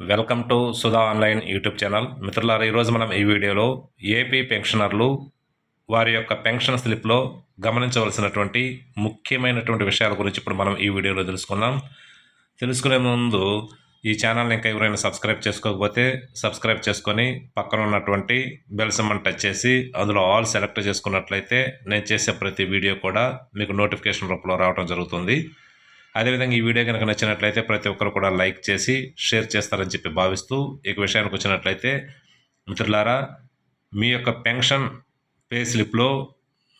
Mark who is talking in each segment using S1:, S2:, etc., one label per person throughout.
S1: Welcome to Sudha online YouTube channel. మిత్రులారా ఈరోజు మనం ఈ వీడియోలో ఏపీ పెన్షనర్లు వారి యొక్క పెన్షన్ స్లిప్లో గమనించవలసినటువంటి ముఖ్యమైనటువంటి విషయాల గురించి ఇప్పుడు మనం ఈ వీడియోలో తెలుసుకుందాం. తెలుసుకునే ముందు ఈ ఛానల్ని ఇంకా ఎవరైనా సబ్స్క్రైబ్ చేసుకోకపోతే సబ్స్క్రైబ్ చేసుకొని పక్కన ఉన్నటువంటి బెల్ సింబల్ టచ్ చేసి అందులో ఆల్ సెలెక్ట్ చేసుకున్నట్లయితే నేను చేసే ప్రతి వీడియో కూడా మీకు నోటిఫికేషన్ రూపంలో రావడం జరుగుతుంది. అదేవిధంగా ఈ వీడియో కనుక నచ్చినట్లయితే ప్రతి ఒక్కరు కూడా లైక్ చేసి షేర్ చేస్తారని చెప్పి భావిస్తూ ఇక విషయానికి వచ్చినట్లయితే మిత్రులారా మీ యొక్క పెన్షన్ పే స్లిప్లో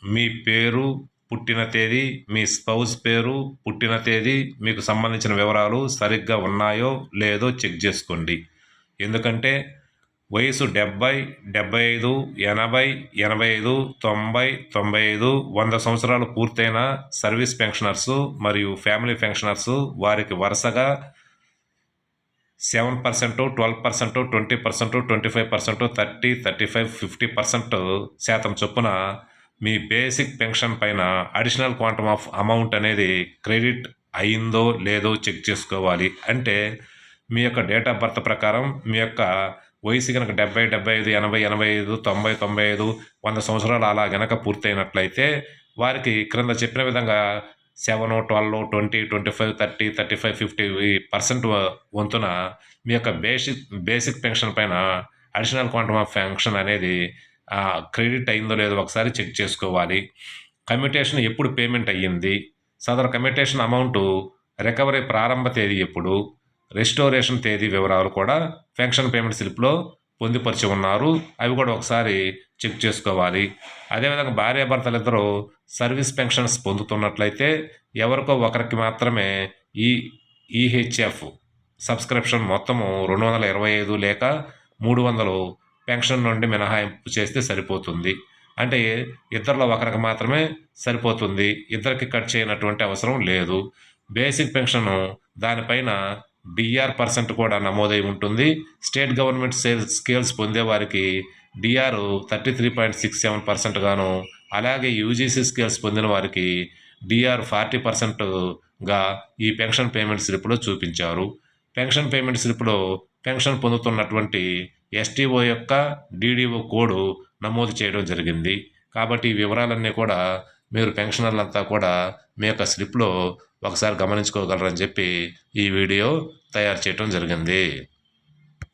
S1: మీ పేరు పుట్టిన తేదీ మీ స్పౌజ్ పేరు పుట్టిన తేదీ మీకు సంబంధించిన వివరాలు సరిగ్గా ఉన్నాయో లేదో చెక్ చేసుకోండి. ఎందుకంటే వయసు డెబ్బై డెబ్బై ఐదు ఎనభై ఎనభై ఐదు తొంభై తొంభై ఐదు వంద సంవత్సరాలు పూర్తయిన సర్వీస్ పెన్షనర్స్ మరియు ఫ్యామిలీ పెన్షనర్స్ వారికి వరుసగా seven percent twelve percent twenty percent twenty five percent thirty thirty five fifty percent శాతం చొప్పున మీ బేసిక్ పెన్షన్ పైన అడిషనల్ క్వాంటమ్ ఆఫ్ అమౌంట్ అనేది క్రెడిట్ అయిందో లేదో చెక్ చేసుకోవాలి. అంటే మీ యొక్క డేట్ ఆఫ్ బర్త్ ప్రకారం మీ యొక్క వయసు కనుక డెబ్బై డెబ్బై ఐదు ఎనభై ఎనభై ఐదు తొంభై తొంభై ఐదు వంద సంవత్సరాలు అలా గనక పూర్తయినట్లయితే వారికి క్రింద చెప్పిన విధంగా seven twelve twenty twenty five thirty thirty five fifty percent వంతున మీ యొక్క బేసిక్ బేసిక్ పెన్షన్ పైన అడిషనల్ క్వాంటమ్ ఆఫ్ పెన్షన్ అనేది క్రెడిట్ అయిందో లేదో ఒకసారి చెక్ చేసుకోవాలి. కమ్యూటేషన్ ఎప్పుడు పేమెంట్ అయ్యింది? సదరు కమ్యూటేషన్ అమౌంట్ రికవరీ ప్రారంభ తేదీ ఎప్పుడు? రెస్టోరేషన్ తేదీ వివరాలు కూడా పెన్షన్ పేమెంట్ స్లిప్లో పొందుపరిచి ఉన్నారు. అవి కూడా ఒకసారి చెక్ చేసుకోవాలి. అదేవిధంగా భార్యాభర్తలిద్దరూ సర్వీస్ పెన్షన్స్ పొందుతున్నట్లయితే ఎవరికో ఒకరికి మాత్రమే ఈ ఈహెచ్ఎఫ్ సబ్స్క్రిప్షన్ మొత్తము రెండు వందల ఇరవై ఐదు లేక మూడు వందలు పెన్షన్ నుండి మినహాయింపు చేస్తే సరిపోతుంది. అంటే ఇద్దరిలో ఒకరికి మాత్రమే సరిపోతుంది. ఇద్దరికి కట్ చేయనటువంటి అవసరం లేదు. బేసిక్ పెన్షను దానిపైన డిఆర్ పర్సెంట్ కూడా నమోదై ఉంటుంది. State government sales scales పొందేవారికి DR thirty three point six seven percent గాను అలాగే యూజీసీ స్కేల్స్ పొందిన వారికి డిఆర్ ఫార్టీ పర్సెంట్గా ఈ పెన్షన్ పేమెంట్ స్లిప్లో చూపించారు. పెన్షన్ పేమెంట్ స్లిప్లో పెన్షన్ పొందుతున్నటువంటి ఎస్టీఓ యొక్క డీడీఓ కోడ్ నమోదు చేయడం జరిగింది. కాబట్టి ఈ వివరాలన్నీ కూడా మీరు పెన్షనర్లంతా కూడా మీ యొక్క స్లిప్లో ఒకసారి గమనించుకోగలరని చెప్పి ఈ వీడియో తయారు చేయటం జరిగింది.